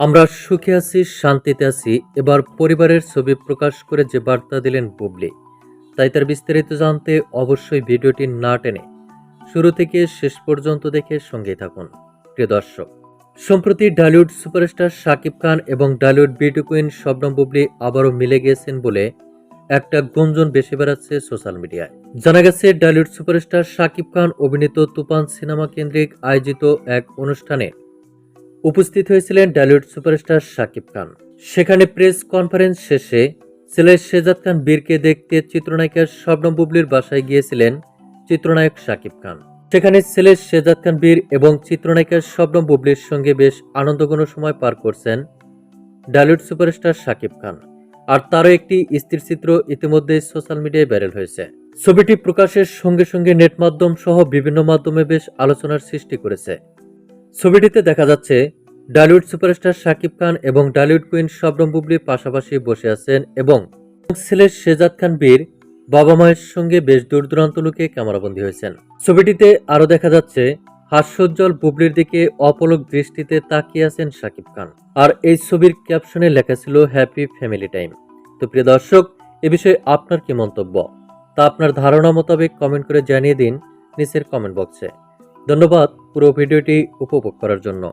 আমরা সুখে আছি, শান্তিতে আছি, এবার পরিবারের ছবি প্রকাশ করে যে বার্তা দিলেন বুবলি, তাই তার বিস্তারিত জানতে অবশ্যই ভিডিওটি না টেনে শুরু থেকে শেষ পর্যন্ত দেখে সঙ্গে থাকুন। প্রিয় দর্শক, সম্প্রতি ডালিউড সুপারস্টার শাকিব খান এবং ডালিউড বিউটি কুইন শবনম বুবলি আবারও মিলে গিয়েছেন বলে একটা গুঞ্জন বেশি বেড়াচ্ছে সোশ্যাল মিডিয়ায়। জানা গেছে, ডালিউড সুপারস্টার শাকিব খান অভিনীত তুফান সিনেমা কেন্দ্রিক আয়োজিত এক অনুষ্ঠানে উপস্থিত হয়েছিলেন ডালিউড সুপারস্টার শাকিব খান। সেখানে প্রেস কনফারেন্স শেষে ছেলে শেজাদ খান বীরকে দেখতে চিত্রনায়িকা শবনম বুবলির বাসায় গিয়েছিলেন চিত্রনায়ক শাকিব খান। সেখানে ছেলে শেজাদ খান বীর এবং চিত্রনায়িকা শবনম বুবলির সঙ্গে বেশ আনন্দঘন সময় পার করছেন ডালিউড সুপারস্টার শাকিব খান। আর তারও একটি স্থির চিত্র ইতিমধ্যে সোশ্যাল মিডিয়ায় ভাইরাল হয়েছে। ছবিটি প্রকাশের সঙ্গে সঙ্গে নেট মাধ্যম সহ বিভিন্ন মাধ্যমে বেশ আলোচনার সৃষ্টি করেছে। ছবিটিতে দেখা যাচ্ছে, ডালিউড সুপারস্টার শাকিব খান এবং ডালিউড কুইন শবনম বুবলি পাশাপাশি বসে আছেন এবং ছেলে শেজাদ খান বীর বাবা মায়ের সঙ্গে বেশ দূর দূরান্ত লোকে ক্যামেরাবন্দী হয়েছেন। ছবিটিতে আরও দেখা যাচ্ছে, হাস্যোজ্জ্বল বুবলির দিকে অপলক দৃষ্টিতে তাকিয়ে আছেন শাকিব খান। আর এই ছবির ক্যাপশনে লেখা ছিল, হ্যাপি ফ্যামিলি টাইম। তো প্রিয় দর্শক, এ বিষয়ে আপনার কি মন্তব্য? তা আপনার ধারণা মোতাবেক কমেন্ট করে জানিয়ে দিন নিচের কমেন্ট বক্সে। ধন্যবাদ পুরো ভিডিওটি উপভোগ করার জন্য।